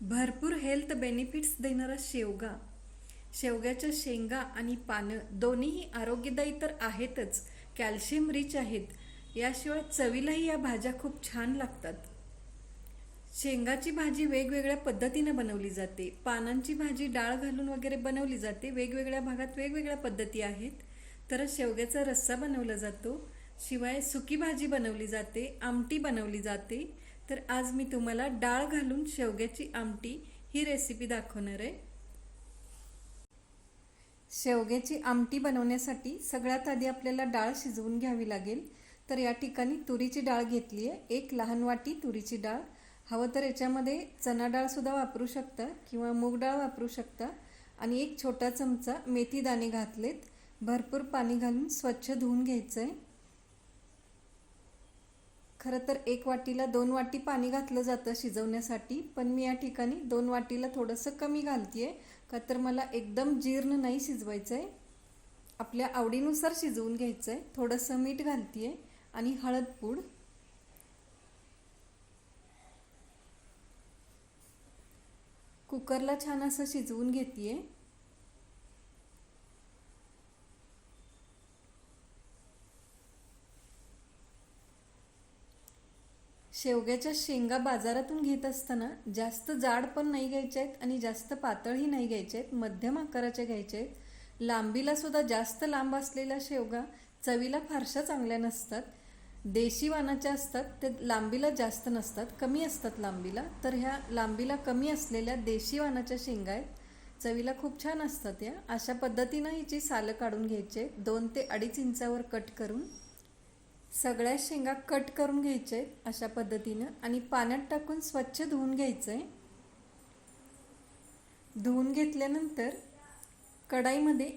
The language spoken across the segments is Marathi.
भरपूर हेल्थ बेनिफिट्स देणारा शेवगा. शेवग्याच्या शेंगा आणि पानं दोन्हीही आरोग्यदायी तर आहेतच. कॅल्शियम रिच आहेत. याशिवाय चवीलाही या भाज्या खूप छान लागतात. शेंगाची भाजी वेगवेगळ्या पद्धतीनं बनवली जाते. पानांची भाजी डाळ घालून वगैरे बनवली जाते. वेगवेगळ्या भागात वेगवेगळ्या पद्धती आहेत. तर शेवग्याचा रस्सा बनवला जातो. शिवाय सुकी भाजी बनवली जाते. आमटी बनवली जाते. तर आज मी तुम्हाला डाळ घालून शेवग्याची आमटी ही रेसिपी दाखवणार आहे. शेवग्याची आमटी बनवण्यासाठी सगळ्यात आधी आपल्याला डाळ शिजवून घ्यावी लागेल. तर या ठिकाणी तुरीची डाळ घेतली आहे. एक लहान वाटी तुरीची डाळ. हवं तर याच्यामध्ये चना डाळसुद्धा वापरू शकता किंवा मूग डाळ वापरू शकता. आणि एक छोटा चमचा मेथी दाणे घातलेत. भरपूर पाणी घालून स्वच्छ धुवून घ्यायचं आहे खरं तर एक वाटीला दोन वाटी पाणी घातलं जातं शिजवण्यासाठी पण मी या ठिकाणी दोन वाटीला थोडंसं कमी घालते आहे का तर मला एकदम जीर्ण नाही शिजवायचं आहे आपल्या आवडीनुसार शिजवून घ्यायचं आहे थोडंसं मीठ घालते आहे आणि हळद पूड. कुकरला छान असं शिजवून घेते शेवग्याच्या शेंगा बाजारातून घेत असताना जास्त जाड पण नाही घ्यायच्या आहेत आणि जास्त पातळही नाही घ्यायच्या आहेत मध्यम आकाराच्या घ्यायच्या आहेत. लांबीला सुद्धा जास्त लांब असलेल्या शेवगा चवीला फारशा चांगल्या नसतात. देशी वानाच्या असतात ते लांबीला जास्त नसतात कमी असतात लांबीला. तर ह्या लांबीला कमी असलेल्या देशी वानाच्या शेंगा आहेत. चवीला खूप छान असतात या. अशा पद्धतीनं हिची सालं काढून घ्यायचे दोन ते अडीच इंचावर कट करून सगळ्या शेंगा कट करून घ्यायच्या आहेत अशा पद्धतीनं आणि पाण्यात टाकून स्वच्छ धुवून घ्यायचं. आहे धुवून घेतल्यानंतर कढाईमध्ये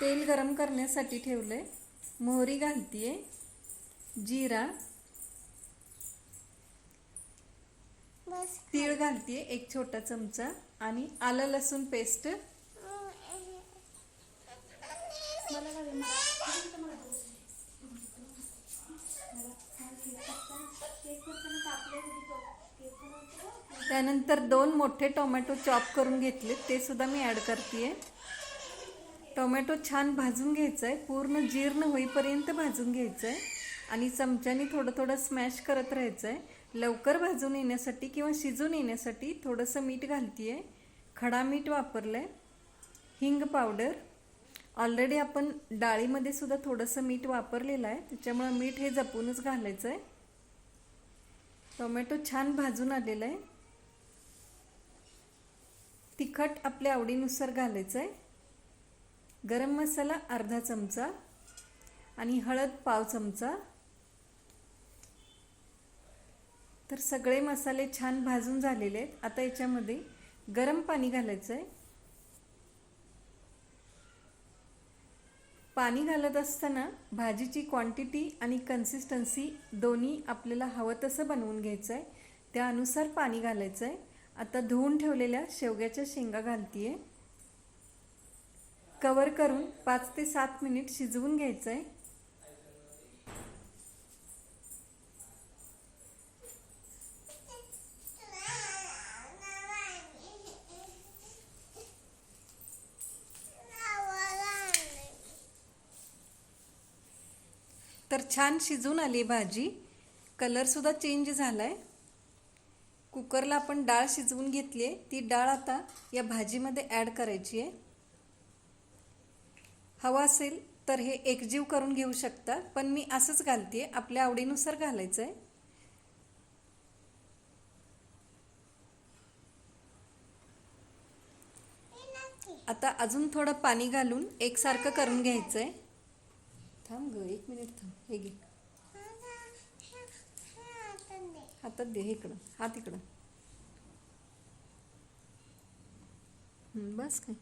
तेल गरम करण्यासाठी ठेवलं. आहे मोहरी घालती आहे जिरा. तीळ घालतीये एक छोटा चमचा आणि आलं लसूण पेस्ट. त्यानंतर दोन मोठे टोमॅटो चॉप करून घेतले. ते सुद्धा मी ॲड करते टोमॅटो छान भाजून घ्यायचं आहे पूर्ण जीर्ण होईपर्यंत भाजून घ्यायचं आहे आणि चमच्याने थोडं थोडं स्मॅश करत राहायचं आहे लवकर भाजून येण्यासाठी किंवा शिजून येण्यासाठी थोडंसं मीठ घालते आहे खडा मीठ वापरलं आहे हिंग पावडर. ऑलरेडी आपण डाळीमध्ये सुद्धा थोडंसं मीठ वापरलेलं आहे. त्याच्यामुळं मीठ हे जपूनच घालायचं आहे टोमॅटो छान भाजून आलेलं आहे. तिखट आपल्या आवडीनुसार घालायचं आहे गरम मसाला अर्धा चमचा आणि हळद पाव चमचा. तर सगळे मसाले छान भाजून झालेले आहेत. आता याच्यामध्ये गरम पाणी घालायचं आहे पाणी घालत असताना भाजीची क्वांटिटी आणि कन्सिस्टन्सी दोन्ही आपल्याला हवं तसं बनवून घ्यायचं आहे त्यानुसार पाणी घालायचं आहे आता धुवून ठेवलेल्या शेवग्याच्या शेंगा घालते आहे कवर करून पाच ते सात मिनिट शिजवून घ्यायचं आहे तर छान शिजून आली भाजी. कलरसुद्धा चेंज झाला आहे कुकरला आपण डाळ शिजवून घेतली आहे. ती डाळ आता या भाजीमध्ये ॲड करायची आहे. हवा असेल तर हे एकजीव करून घेऊ शकता पण मी असंच घालते आपल्या आवडीनुसार घालायचं आहे आता अजून थोडं पाणी घालून एकसारखं करून घ्यायचं आहे थांब ग एक मिनिट थांब. हे घे. हातात दे इकडं. हात इकडं बस काय.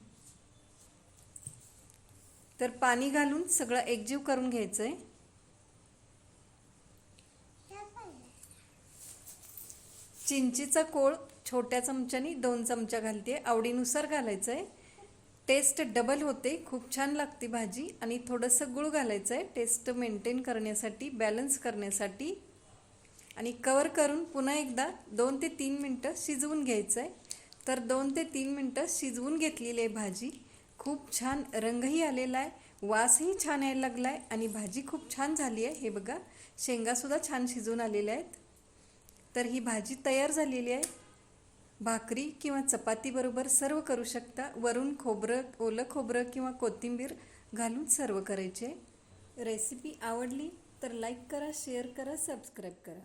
तर पाणी घालून सगळं एकजीव करून घ्यायचं आहे चिंचीचा कोळ छोट्या चमच्यानी दोन चमचा घालते. आवडीनुसार घालायचं आहे टेस्ट डबल होते. खूप छान लागते भाजी. आणि थोडंसं गुळ घालायचं आहे टेस्ट मेंटेन करण्यासाठी बॅलन्स करण्यासाठी आणि कवर करून पुन्हा एकदा दोन ते तीन मिनटं शिजवून घ्यायचं आहे तर दोन ते तीन मिनटं शिजवून घेतलेली आहे भाजी. खूप छान रंगही आलेला आहे. वासही छान यायला लागला आहे आणि भाजी खूप छान झाली आहे. हे बघा शेंगासुद्धा छान शिजून आलेल्या आहेत. तर ही भाजी तयार झालेली आहे. भाकरी किंवा चपातीबरोबर सर्व करू शकता. वरून खोबरं ओलं खोबरं किंवा कोथिंबीर घालून सर्व करायचे. रेसिपी आवडली तर लाईक करा शेअर करा सबस्क्राईब करा.